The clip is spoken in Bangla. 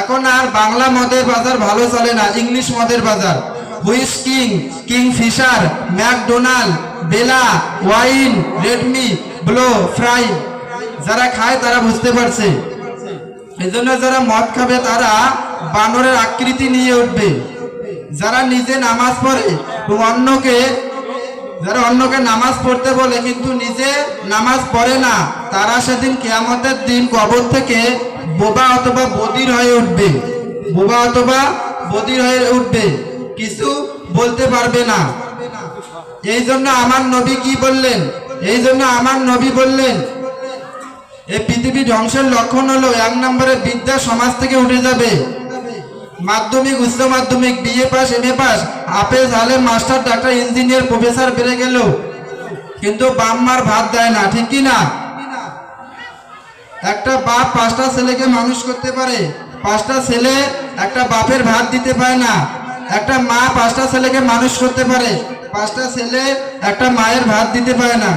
এখন আর বাংলা মদের বাজার ভালো চলে না, ইংলিশ মদের বাজার। হুইস কিং ফিশার ম্যাকডোনাল্ড, বেলা, ওয়াইন, রেডমি, ব্লো, ফ্রাই। যারা খায় তারা বুঝতে পারছে। এজন্য যারা মদ খাবে তারা বানরের আকৃতি নিয়ে উঠবে। যারা নিজে নামাজ পড়ে, অন্যকে যারা অন্যকে নামাজ পড়তে বলে, কিন্তু নিজে নামাজ পড়ে না, তারা সেদিন কেয়ামতের দিন কবর থেকে বোবা অথবা বদির হয়ে উঠবে। বোবা অথবা বদির হয়ে উঠবে, কিছু বলতে পারবে না। এই জন্য আমার নবী কি বললেন? এই জন্য আমার নবী বললেন, এই পৃথিবী ধ্বংসের লক্ষণ হলো এক নম্বরে বিদ্যা সমাজ থেকে উঠে যাবে। মাধ্যমিক, উচ্চ মাধ্যমিক BA pass M A pass. হাফেজ আলেম, মাস্টার, ডাক্তার, ইঞ্জিনিয়ার, প্রফেসর বেড়ে গেল। কিন্তু বাম্মার ভাত দেয় না, ঠিক কি না? একটা বাপ পাঁচটা ছেলেকে মানুষ করতে পারে, পাঁচটা ছেলে একটা বাপের ভাত দিতে পারে না, একটা মা পাঁচটা ছেলেকে মানুষ করতে পারে, পাঁচটা ছেলে একটা মায়ের ভাত দিতে পারে না।